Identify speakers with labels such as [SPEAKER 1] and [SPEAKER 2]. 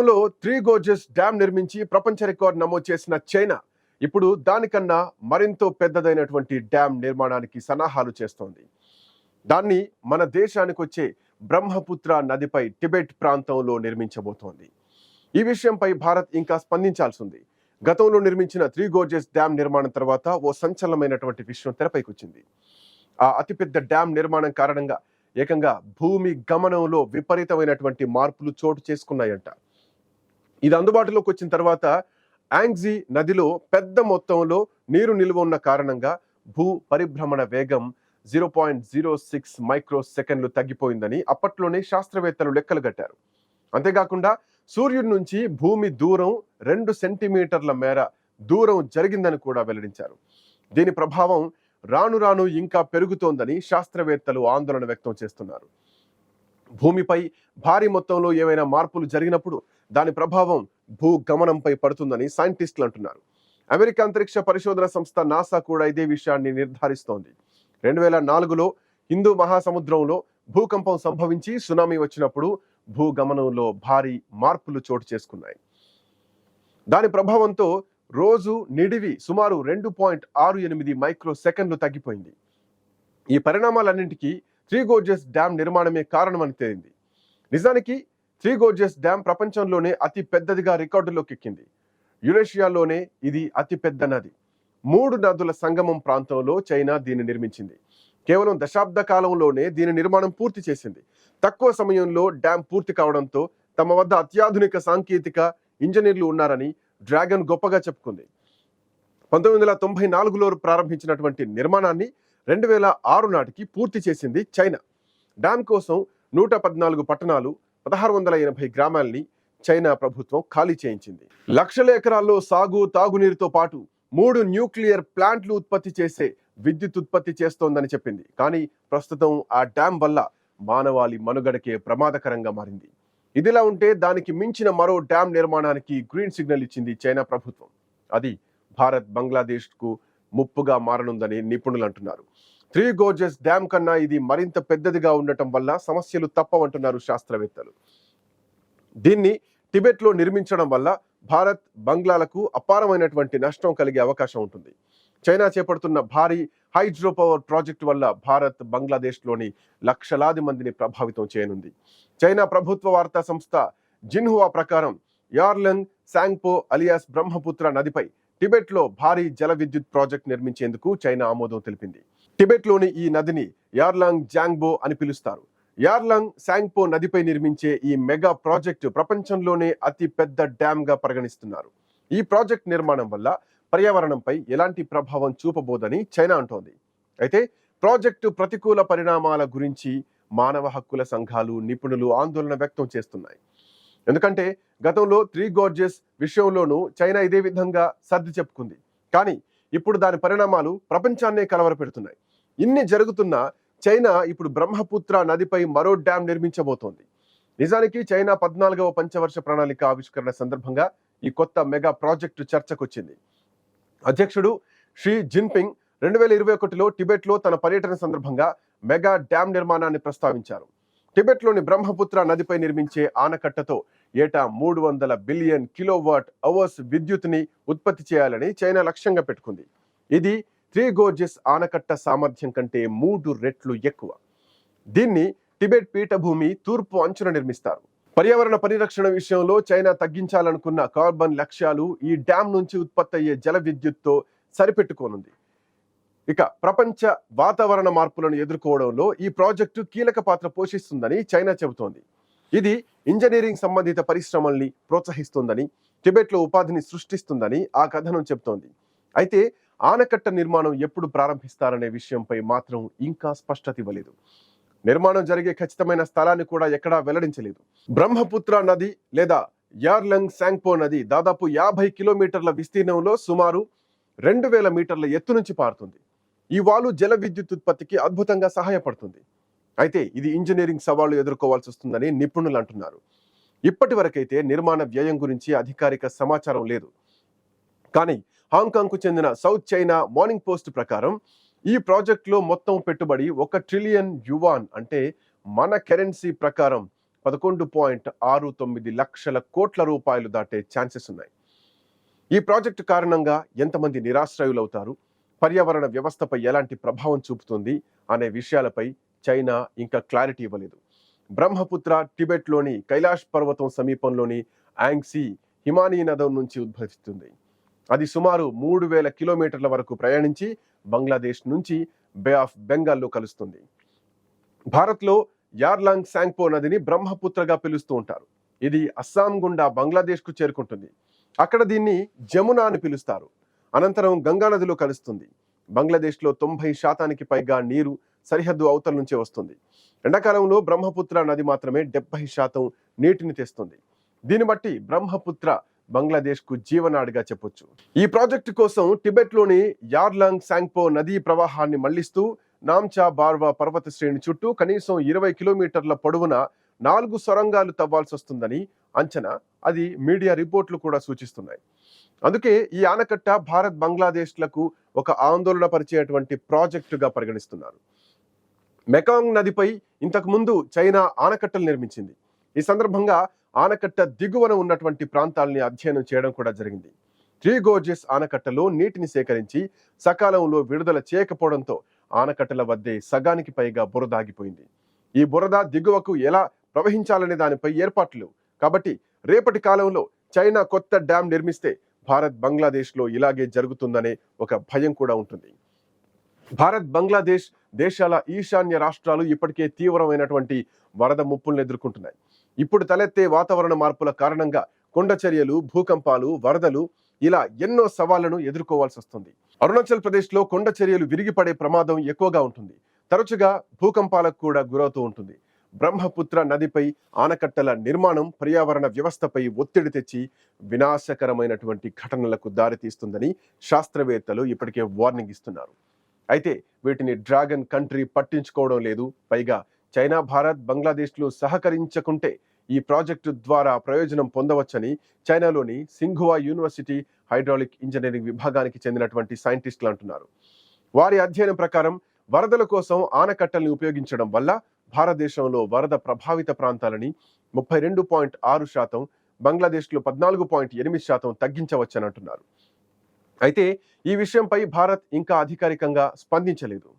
[SPEAKER 1] గతంలో three gorgeous dam నిర్మించి ప్రపంచ రికార్డ్ నమోదు చేసిన చైనా ఇప్పుడు దానికన్నా మరింతో పెద్దదైనటువంటి డ్యామ్ నిర్మాణానికి సన్నాహాలు చేస్తోంది. దాన్ని మన దేశానికి వచ్చే బ్రహ్మపుత్ర నదిపై టిబెట్ ప్రాంతంలో నిర్మించబోతోంది. ఈ విషయంపై భారత్ ఇంకా స్పందించాల్సి ఉంది గతంలో నిర్మించిన త్రీ గోర్జెస్ డ్యామ్ నిర్మాణం తర్వాత ఓ సంచలనమైనటువంటి విషయం తెరపైకి వచ్చింది ఆ అతిపెద్ద డ్యామ్ నిర్మాణం కారణంగా ఏకంగా భూమి గమనంలో విపరీతమైనటువంటి మార్పులు చోటు చేసుకున్నాయంట. ఇది అందుబాటులోకి వచ్చిన తర్వాత యాంగ్జీ నదిలో పెద్ద మొత్తంలో నీరు నిల్వ ఉన్న కారణంగా భూ పరిభ్రమణ వేగం zero point zero six micro సెకండ్లు తగ్గిపోయిందని అప్పట్లోనే శాస్త్రవేత్తలు లెక్కలు కట్టారు. అంతేకాకుండా సూర్యుడి నుంచి భూమి దూరం రెండు సెంటీమీటర్ల మేర దూరం జరిగిందని కూడా వెల్లడించారు. దీని ప్రభావం రాను రాను ఇంకా పెరుగుతోందని శాస్త్రవేత్తలు ఆందోళన వ్యక్తం చేస్తున్నారు. భూమిపై భారీ మొత్తంలో ఏవైనా మార్పులు జరిగినప్పుడు దాని ప్రభావం భూగమనంపై పడుతుందని సైంటిస్టులు అంటున్నారు. అమెరికా అంతరిక్ష పరిశోధన సంస్థ నాసా కూడా ఇదే విషయాన్ని నిర్ధారిస్తోంది. రెండు వేల నాలుగులో హిందూ మహాసముద్రంలో భూకంపం సంభవించి సునామీ వచ్చినప్పుడు భూగమనంలో భారీ మార్పులు చోటు చేసుకున్నాయి. దాని ప్రభావంతో రోజు నిడివి సుమారు రెండు పాయింట్ ఆరు ఎనిమిది మైక్రో సెకండ్లు తగ్గిపోయింది. ఈ పరిణామాలన్నింటికీ త్రీ గోర్జెస్ డ్యామ్ నిర్మాణమే కారణమని తేలింది. నిజానికి త్రీ గోర్జెస్ డ్యామ్ ప్రపంచంలోనే అతి పెద్దదిగా రికార్డులోకి ఎక్కింది. యురేషియాలోనే ఇది అతి పెద్ద నది. మూడు నదుల సంగమం ప్రాంతంలో చైనా దీన్ని నిర్మించింది. కేవలం దశాబ్ద కాలంలోనే దీని నిర్మాణం పూర్తి చేసింది. తక్కువ సమయంలో డ్యామ్ పూర్తి కావడంతో తమ వద్ద అత్యాధునిక సాంకేతిక ఇంజనీర్లు ఉన్నారని డ్రాగన్ గొప్పగా చెప్పుకుంది. పంతొమ్మిది వందల తొంభై నాలుగులో ప్రారంభించినటువంటి నిర్మాణాన్ని రెండు వేల ఆరు నాటికి పూర్తి చేసింది చైనా. డ్యామ్ కోసం నూట పద్నాలుగు పట్టణాలు పదహారు వందల ఎనభై గ్రామాల్ని చైనా ప్రభుత్వం ఖాళీ చేయించింది. లక్షల ఎకరాల్లో సాగు తాగునీరుతో పాటు మూడు న్యూక్లియర్ ప్లాంట్లు ఉత్పత్తి చేసే విద్యుత్ ఉత్పత్తి చేస్తోందని చెప్పింది. కానీ ప్రస్తుతం ఆ డ్యాం వల్ల మానవాళి మనుగడకే ప్రమాదకరంగా మారింది. ఇదిలా ఉంటే దానికి మించిన మరో డ్యాం నిర్మాణానికి గ్రీన్ సిగ్నల్ ఇచ్చింది చైనా ప్రభుత్వం. అది భారత్ బంగ్లాదేశ్కు ముప్పుగా మారనుందని నిపుణులు అంటున్నారు త్రీ గోర్జెస్ డ్యామ్ కన్నా ఇది మరింత పెద్దదిగా ఉండటం వల్ల సమస్యలు తప్పవంటున్నారు శాస్త్రవేత్తలు. దీన్ని టిబెట్లో నిర్మించడం వల్ల భారత్ బంగ్లాలకు అపారమైనటువంటి నష్టం కలిగే అవకాశం ఉంటుంది. చైనా చేపడుతున్న భారీ హైడ్రో పవర్ ప్రాజెక్టు వల్ల భారత్ బంగ్లాదేశ్లోని లక్షలాది మందిని ప్రభావితం చేయనుంది. చైనా ప్రభుత్వ వార్తా సంస్థ జిన్హువా ప్రకారం యార్లంగ్ శాంగ్పో అలియాస్ బ్రహ్మపుత్ర నదిపై టిబెట్లో భారీ జల విద్యుత్ ప్రాజెక్ట్ నిర్మించేందుకు చైనా ఆమోదం తెలిపింది. టిబెట్లోని ఈ నదిని యార్లాంగ్ జాంగ్బో అని పిలుస్తారు. యార్లాంగ్ శాంగ్పో నదిపై నిర్మించే ఈ మెగా ప్రాజెక్టు ప్రపంచంలోనే అతి పెద్ద డ్యామ్గా పరిగణిస్తున్నారు. ఈ ప్రాజెక్ట్ నిర్మాణం వల్ల పర్యావరణంపై ఎలాంటి ప్రభావం చూపబోదని చైనా అంటోంది. అయితే ప్రాజెక్టు ప్రతికూల పరిణామాల గురించి మానవ హక్కుల సంఘాలు నిపుణులు ఆందోళన వ్యక్తం చేస్తున్నాయి. ఎందుకంటే గతంలో త్రీ గోర్జెస్ విషయంలోనూ చైనా ఇదే విధంగా సర్ది చెప్పుకుంది. కానీ ఇప్పుడు దాని పరిణామాలు ప్రపంచాన్నే కలవరపెడుతున్నాయి. ఇన్ని జరుగుతున్నా చైనా ఇప్పుడు బ్రహ్మపుత్ర నదిపై మరో డ్యాం నిర్మించబోతోంది. నిజానికి చైనా పద్నాలుగవ పంచవర్ష ప్రణాళిక ఆవిష్కరణ సందర్భంగా ఈ కొత్త మెగా ప్రాజెక్టు చర్చకొచ్చింది. అధ్యక్షుడు షీ జిన్పింగ్ రెండు వేల ఇరవై ఒకటిలో టిబెట్లో తన పర్యటన సందర్భంగా మెగా డ్యాం నిర్మాణాన్ని ప్రస్తావించారు. టిబెట్లోని బ్రహ్మపుత్ర నదిపై నిర్మించే ఆనకట్టతో ఏటా మూడు వందల బిలియన్ కిలోవాట్ అవర్స్ విద్యుత్ని ఉత్పత్తి చేయాలని చైనా లక్ష్యంగా పెట్టుకుంది. ఇది త్రీ గోర్జెస్ ఆనకట్ట సామర్థ్యం కంటే మూడు రెట్లు ఎక్కువ. దీన్ని టిబెట్ పీఠభూమి తూర్పు అంచున నిర్మిస్తారు. పర్యావరణ పరిరక్షణ విషయంలో చైనా తగ్గించాలనుకున్న కార్బన్ లక్ష్యాలు ఈ డ్యామ్ నుంచి ఉత్పత్తి అయ్యే జల విద్యుత్తో సరిపెట్టుకోనుంది. ఇక ప్రపంచ వాతావరణ మార్పులను ఎదుర్కోవడంలో ఈ ప్రాజెక్టు కీలక పాత్ర పోషిస్తుందని చైనా చెబుతోంది. ఇది ఇంజనీరింగ్ సంబంధిత పరిశ్రమల్ని ప్రోత్సహిస్తుందని టిబెట్లో ఉపాధిని సృష్టిస్తుందని ఆ కథనం చెబుతోంది. అయితే ఆనకట్ట నిర్మాణం ఎప్పుడు ప్రారంభిస్తారనే విషయంపై మాత్రం ఇంకా స్పష్టత ఇవ్వలేదు. నిర్మాణం జరిగే ఖచ్చితమైన స్థలాన్ని కూడా ఎక్కడా వెల్లడించలేదు. బ్రహ్మపుత్ర నది లేదా యార్లంగ్ శాంగ్పో నది దాదాపు యాభై కిలోమీటర్ల విస్తీర్ణంలో సుమారు రెండు వేల మీటర్ల ఎత్తు నుంచి పారుతుంది. ఈ వాలు జల విద్యుత్ ఉత్పత్తికి అద్భుతంగా సహాయపడుతుంది. అయితే ఇది ఇంజనీరింగ్ సవాళ్ళు ఎదుర్కోవాల్సి వస్తుందని నిపుణులు అంటున్నారు. ఇప్పటి వరకైతే నిర్మాణ వ్యయం గురించి అధికారిక సమాచారం లేదు. కానీ హాంకాంగ్కు చెందిన సౌత్ చైనా మార్నింగ్ పోస్ట్ ప్రకారం ఈ ప్రాజెక్టులో మొత్తం పెట్టుబడి ఒక ట్రిలియన్ యువాన్ అంటే మన కరెన్సీ ప్రకారం పదకొండు పాయింట్ ఆరు తొమ్మిది లక్షల కోట్ల రూపాయలు దాటే ఛాన్సెస్ ఉన్నాయి. ఈ ప్రాజెక్టు కారణంగా ఎంతమంది నిరాశ్రయులవుతారు? పర్యావరణ వ్యవస్థపై ఎలాంటి ప్రభావం చూపుతుంది అనే విషయాలపై చైనా ఇంకా క్లారిటీ ఇవ్వలేదు. బ్రహ్మపుత్ర టిబెట్లోని కైలాష్ పర్వతం సమీపంలోని యాంగ్సీ హిమానీ నదం నుంచి ఉద్భవిస్తుంది. అది సుమారు మూడు వేల కిలోమీటర్ల వరకు ప్రయాణించి బంగ్లాదేశ్ నుంచి బే ఆఫ్ బెంగాల్లో కలుస్తుంది. భారత్లో యార్లాంగ్ శాంగ్పో నదిని బ్రహ్మపుత్రగా పిలుస్తూ ఉంటారు. ఇది అస్సాం గుండా బంగ్లాదేశ్కు చేరుకుంటుంది. అక్కడ దీన్ని జమునా అని పిలుస్తారు. అనంతరం గంగానదిలో కలుస్తుంది. బంగ్లాదేశ్లో తొంభై శాతానికి పైగా నీరు సరిహద్దు అవతల నుంచే వస్తుంది. ఎండాకాలంలో బ్రహ్మపుత్ర నది మాత్రమే డెబ్బై శాతం నీటిని తెస్తుంది. దీన్ని బట్టి బ్రహ్మపుత్ర బంగ్లాదేశ్కు జీవనాడిగా చెప్పొచ్చు. ఈ ప్రాజెక్టు కోసం టిబెట్లోని యార్లాంగ్ శాంగ్పో నదీ ప్రవాహాన్ని మళ్ళిస్తూ నామ్చా బార్వా పర్వత శ్రేణి చుట్టూ కనీసం ఇరవై కిలోమీటర్ల పొడవున నాలుగు సొరంగాలు తవ్వాల్సి వస్తుందని అంచనా అది మీడియా రిపోర్ట్లు కూడా సూచిస్తున్నాయి. అందుకే ఈ ఆనకట్ట భారత్ బంగ్లాదేశ్లకు ఒక ఆందోళన పరిచేటువంటి ప్రాజెక్టుగా పరిగణిస్తున్నారు. మెకాంగ్ నదిపై ఇంతకుముందు చైనా ఆనకట్టలు నిర్మించింది. ఈ సందర్భంగా ఆనకట్ట దిగువన ఉన్నటువంటి ప్రాంతాలని అధ్యయనం చేయడం కూడా జరిగింది. త్రీ గోర్జెస్ ఆనకట్టలో నీటిని సేకరించి సకాలంలో విడుదల చేయకపోవడంతో ఆనకట్టల వద్దే సగానికి పైగా బురద ఆగిపోయింది. ఈ బురద దిగువకు ఎలా ప్రవహించాలనే దానిపై ఏర్పాట్లు. కాబట్టి రేపటి కాలంలో చైనా కొత్త డ్యాం నిర్మిస్తే భారత్ బంగ్లాదేశ్లో ఇలాగే జరుగుతుందనే ఒక భయం కూడా ఉంటుంది. భారత్ బంగ్లాదేశ్ దేశాల ఈశాన్య రాష్ట్రాలు ఇప్పటికే తీవ్రమైనటువంటి వరద ముప్పులను ఎదుర్కొంటున్నాయి. ఇప్పుడు తలెత్తే వాతావరణ మార్పుల కారణంగా కొండ చర్యలు భూకంపాలు వరదలు ఇలా ఎన్నో సవాళ్ళను ఎదుర్కోవాల్సి వస్తుంది. అరుణాచల్ ప్రదేశ్లో కొండ చర్యలు విరిగిపడే ప్రమాదం ఎక్కువగా ఉంటుంది. తరచుగా భూకంపాలకు కూడా గురవుతూ ఉంటుంది. బ్రహ్మపుత్ర నదిపై ఆనకట్టల నిర్మాణం పర్యావరణ వ్యవస్థపై ఒత్తిడి తెచ్చి వినాశకరమైనటువంటి ఘటనలకు దారితీస్తుందని శాస్త్రవేత్తలు ఇప్పటికే వార్నింగ్ ఇస్తున్నారు. అయితే వీటిని డ్రాగన్ కంట్రీ పట్టించుకోవడం లేదు. పైగా చైనా భారత్ బంగ్లాదేశ్లు సహకరించకుంటే ఈ ప్రాజెక్టు ద్వారా ప్రయోజనం పొందవచ్చని చైనాలోని సింఘువా యూనివర్సిటీ హైడ్రాలిక్ ఇంజనీరింగ్ విభాగానికి చెందినటువంటి సైంటిస్టులు అంటున్నారు. వారి అధ్యయనం ప్రకారం వరదల కోసం ఆనకట్టల్ని ఉపయోగించడం వల్ల భారతదేశంలో వరద ప్రభావిత ప్రాంతాలని ముప్పై రెండు పాయింట్ ఆరు శాతం బంగ్లాదేశ్లో పద్నాలుగు పాయింట్ ఎనిమిది శాతం తగ్గించవచ్చని అంటున్నారు. అయితే ఈ విషయంపై భారత్ ఇంకా అధికారికంగా స్పందించలేదు.